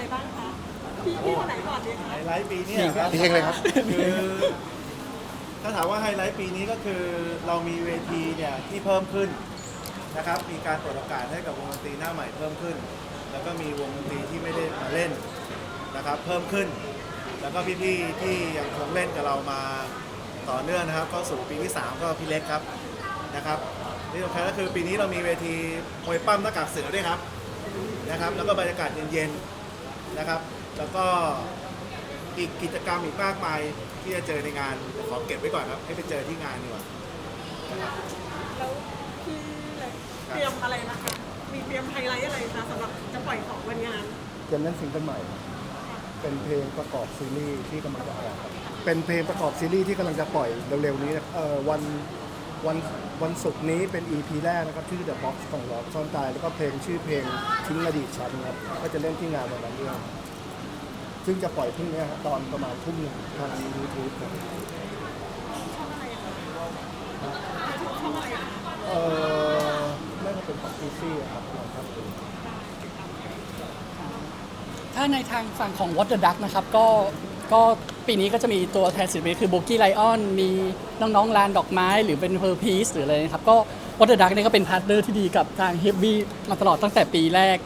อะไรบ้างคะพี่พี่คนไหนก่อนดีคะไฮไลท์ปีนี้ครับพี่เฮงเลยครับ คือถ้าถามว่าไฮไลท์ปีนี้ก็คือเรามีเวทีเนี่ยที่เพิ่มขึ้นนะครับ มีการเปิดโอกาสให้กับวงดนตรีหน้าใหม่เพิ่มขึ้น แล้วก็มีวงดนตรีที่ไม่ได้มาเล่นนะครับ เพิ่มขึ้น แล้วก็พี่ๆที่ยังคงเล่นกับเรามาต่อเนื่องนะครับเข้าสู่ปีที่ 3 ก็พี่เล็กครับนะครับที่สำคัญก็คือปีนี้เรามีเวทีมวยปั้มหน้ากากเสือด้วยครับนะครับ แล้วก็บรรยากาศเย็นๆ นะครับ แล้วก็อีกกิจกรรมอีกมากมายที่จะเจอในงานแต่ขอเก็บไว้ก่อนครับ ให้ไปเจอที่งานดีกว่าแล้วพี่เล็กเตรียมอะไรนะคะ มีเตรียมไฮไลท์อะไรคะสำหรับจะปล่อยของวันงาน เตรียมเล่นซิงเกิลใหม่ เป็นเพลงประกอบซีรีส์ที่กำลังจะออกครับเป็นเพลงประกอบซีรีส์ที่กำลังจะปล่อยเร็วๆนี้นะเอ่อวัน วันวันศุกร์นี้เป็น EP แรกนะครับที่ The Box ของหลอดซ่อนตาย แล้วก็เพลงชื่อเพลงทิ้งอดีตฉันครับก็จะเล่นที่งานวันนั้นด้วยซึ่งจะปล่อยพรุ่งนี้ครับตอนประมาณทุ่มหนึ่งทางยูทูบครับช่องอะไรอะคะช่อไรอะคะเอ่อน่าจะเป็นของซีซี่ครับครับถ้าในทางฝั่งของ What the Duck นะครับก็ก็ ปีนี้ก็จะมีตัวแทนศิลปินคือโบกี้ไลออนมีน้องๆลานดอกไม้ หรือเป็นเพอร์พีซหรืออะไรนะครับ ก็วอเตอร์ดักเนี่ยก็เป็นพาร์ทเนอร์ที่ดีกับทางเฮฟวี่มาตลอดตั้งแต่ปีแรก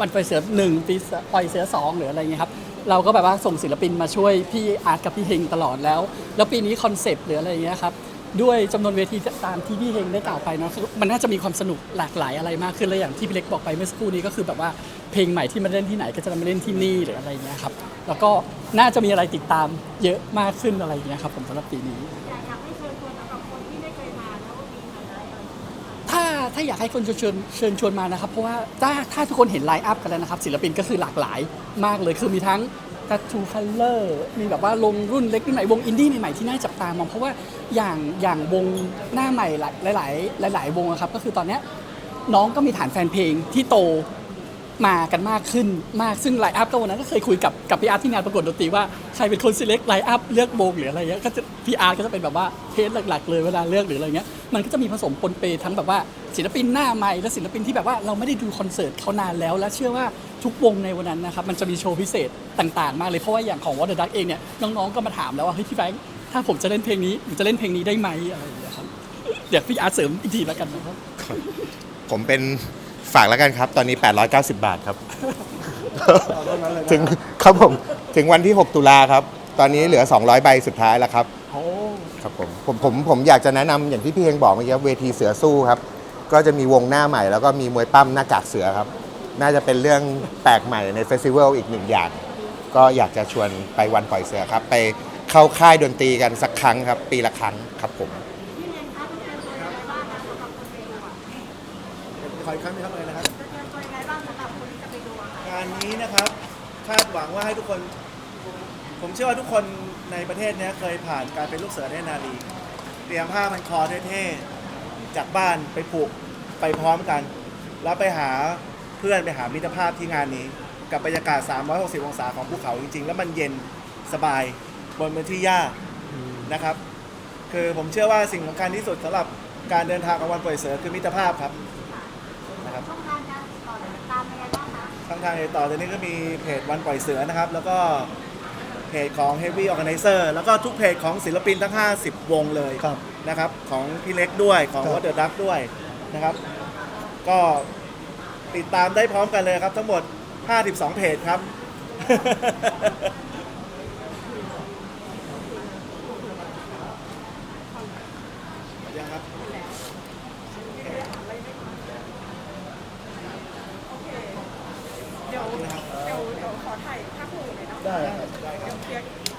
วันปล่อยเสือหนึ่งปีปล่อยเสือสองหรืออะไรเงี้ยครับเราก็แบบว่าส่งศิลปินมาช่วยพี่อาร์ตกับพี่เฮงตลอดแล้ว แล้วปีนี้คอนเซปต์หรืออะไรเงี้ยครับ ด้วยจำนวนเวทีตามที่พี่เฮงได้กล่าวไปเนาะมันน่าจะมีความสนุกหลากหลายอะไรมากขึ้นเลยอย่างที่พี่เล็กบอกไปเมื่อสักครู่นี้ก็คือแบบว่าเพลงใหม่ที่มาเล่นที่ไหนก็จะมาเล่นที่นี่หรืออะไรเงี้ยครับแล้วก็น่าจะมีอะไรติดตามเยอะมากขึ้นอะไรเงี้ยครับผมสำหรับปีนี้ อยากให้เชิญชวนสำหรับคนที่ไม่เคยมาแล้วก็มีไฮไลท์อะไรถ้าถ้าอยากให้คนเชิญเชิญชวนมานะครับเพราะว่าถ้าถ้าทุกคนเห็นไลน์อัพกันแล้วนะครับศิลปินก็คือหลากหลายมากเลยคือมีทั้ง Tattoo Color มีแบบว่าลงรุ่นเล็กรุ่นใหม่วงอินดี้ใหม่ๆที่น่าจับตามอง เพราะว่าอย่างอย่างวงหน้าใหม่หลายหลายหลาย ๆ วงอะครับ ก็คือตอนเนี้ยน้องก็มีฐานแฟนเพลงที่โต มากันมากขึ้นมากซึ่งไลน์อัพก็วันนั้นก็เคยคุยกับกับพี่อาร์ตที่งานประกวดดนตรีว่าใครเป็นคน select ไลน์อัพเลือกวงหรืออะไรเงี้ยก็จะพี่อาร์ตก็จะเป็นแบบว่าเทสหลัก ๆ เลยเวลาเลือกหรืออะไรเงี้ยมันก็จะมีผสมปนเปทั้งแบบว่าศิลปินหน้าใหม่และศิลปินที่แบบว่าเราไม่ได้ดูคอนเสิร์ตเขานานแล้ว และเชื่อว่าทุกวงในวันนั้นนะครับมันจะมีโชว์พิเศษต่างๆ มากเลยเพราะว่าอย่างของวอเตอร์ดักเองเนี่ยน้องๆก็มาถามแล้วว่าเฮ้ยพี่แบงค์ถ้าผมจะเล่นเพลงนี้ผมจะเล่นเพลงนี้ได้ไหมอะไรอย่างเงี้ยครับเดี๋ยวพี่อาร์ตเสริมอีกทีแล้วกันนะครับผมเป็น ฝากแล้วกันครับ ตอนนี้ 890 บาทครับเอาเท่านั้นเลยถึงนะครับผมถึงวันที่ 6 ตุลาครับ ตอนนี้เหลือ 200 ใบสุดท้ายแล้วครับ โอ้ ครับผมผมผมผมอยากจะแนะนำอย่างที่พี่เฮงบอกเมื่อกี้เวทีเสือสู้ครับ ก็จะมีวงหน้าใหม่ แล้วก็มีมวยปั้มหน้ากากเสือครับ น่าจะเป็นเรื่องแปลกใหม่ในเฟสติวัลอีกหนึ่งอย่าง ก็อยากจะชวนไปวันปล่อยเสือครับ ไปเข้าค่ายดนตรีกันสักครั้งครับ ปีละครั้งครับผม ขออีกครั้งหนึงครับเลยนะครับ จะเชิญชวนยังไงบ้างสำหรับคนที่จะไปดูอะค่ะงานนี้นะครับคาดหวังว่าให้ทุกคน ผมเชื่อว่าทุกคนในประเทศเนี้ยเคยผ่านการเป็นลูกเสือเนตรนารีเตรียมผ้าพันคอเท่ๆจากบ้านไปผูกไปพร้อมกัน แล้วไปหาเพื่อนไปหามิตรภาพที่งานนี้ กับบรรยากาศ 360 องศาของภูเขาจริงๆ แล้วมันเย็นสบายบนพื้นที่หญ้านะครับ คือผมเชื่อว่าสิ่งสำคัญที่สุดสำหรับการเดินทางของวันปล่อยเสือคือมิตรภาพครับ นะครับช่องทางการติดต่อติดตามยังไงบ้างคะช่องทางติดต่อตอนนี้ก็มีเพจวันปล่อยเสือนะครับ แล้วก็เพจของ Heavy Organizer แล้วก็ทุกเพจของศิลปินทั้ง 50 วงเลยครับ นะครับ ของพี่เล็กด้วยของครับ วัตเดอร์ดักด้วยนะครับ ก็ติดตามได้พร้อมกันเลยครับทั้งหมด 52 เพจครับ ยังครับ ดี๋ยวเดี๋ยวเดี๋ยวขอถ่ายภาพหมู่หน่อยเนาะได้ครับ เดี๋ยวเคลียร์